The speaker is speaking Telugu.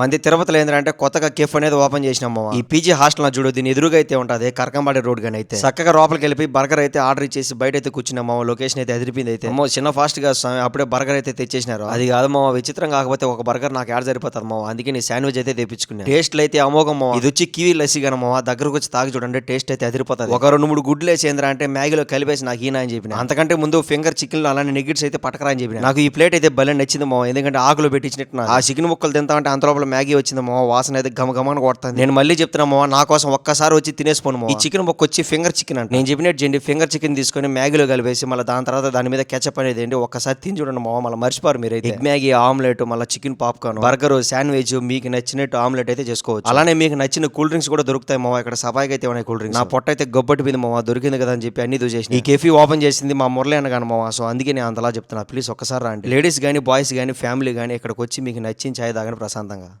మంది తిరుపతిలో ఏంటంటే కొత్తగా కెఫ్ అనేది ఓపెన్ చేసినాం. ఈ పీజీ హాస్టల్ నా చూడు దీని ఎదురుగా అయితే ఉంటది కరకంబాడి రోడ్ గాని అయితే. చక్కగా లోపలికి వెళ్ళి బర్గర్ అయితే ఆర్డర్ ఇచ్చేసి బయట అయితే కూర్చున్నాం లొకేషన్ అయితే ఎదిరిపోయింది అయితే. అమ్మో చిన్న ఫాస్ట్గా స్వామి అప్పుడే బర్గర్ అయితే తెచ్చేసినారు. అది కాదు మామ విచిత్రం కాకపోతే ఒక బర్గర్ నాకు యాడ్ సరిపోతుంది మామ అందుకే నీ శాండ్విచ్ అయితే తెప్పించుకున్నాను టేస్ట్ అయితే అమోఘం మామ ఇది వచ్చి కివీ లస్సీ మామ దగ్గరకు వచ్చి తాగి చూడండి టేస్ట్ అయితే అదిరిపోతుంది. ఒక రెండు మూడు గుడ్లు వేసి ఏంద్రా అంటే మ్యాగీలో కలిపేసి నాకు ఈయన అని చెప్పిన. అంతకంటే ముందు ఫింగర్ చికెన్ అలానే నెగిట్స్ అయితే పట్టకరా అని చెప్పిన. నాకు ఈ ప్లేట్ అయితే భలే నచ్చింది మామ ఎందుకంటే ఆకులో పెట్టించినట్టు. ఆ చికెన్ ముక్కలు తింటా అంటే అంత లోపల మ్యాగీ వచ్చింది మామ వాసన అయితే గమగమని కొడుతుంది. నేను మళ్ళీ చెప్తున్నా మామ నా కోసం ఒక్కసారి వచ్చి తినేసిపోను మామ ఈ చికెన్ ముక్క వచ్చి ఫింగర్ చికెన్ అంటే. నేను చెప్పినట్టు చేయండి ఫింగర్ చికెన్ తీసుకొని మ్యాగీలో కలిపేసి మళ్ళీ దాని తర్వాత దాని మీద కెచప్ అనేది ఏంటి ఒక్కసారి తిని చూడండి మామ మళ్ళీ మర్చిపోరు మీరు ఎగ్ మ్యాగీ ఆమ్లెట్ మళ్ళీ చికెన్ పాప్కార్న్ బర్గర్ శాండ్విచ్ మీకు నచ్చినట్టు ఆమ్లెట్ అయితే చేసుకోవచ్చు. అలానే మీకు నచ్చిన కూల్ డ్రింక్స్ కూడా దొరుకుతాయి మామ ఇక్కడ సబాయికి అయితే ఉన్నాయి కూల్ డ్రింక్స్? నా పొట్ట అయితే గొబ్బట్టిపోయింది మామ దొరికింది కదా అని చెప్పి అన్ని దూసేసి ఈ కెఫీ ఓపెన్ చేసింది మా మురళి అన్నగాను మామ సో అందుకే నేను అంతలా చెప్తున్నా. ప్లీజ్ ఒక్కసారి రండి. లేడీస్ కానీ బాయ్స్ కానీ ఫ్యామిలీ కానీ ఇక్కడికి వచ్చి మీకు నచ్చిన ఛాయ్ తాగని ప్రశాంతంగా.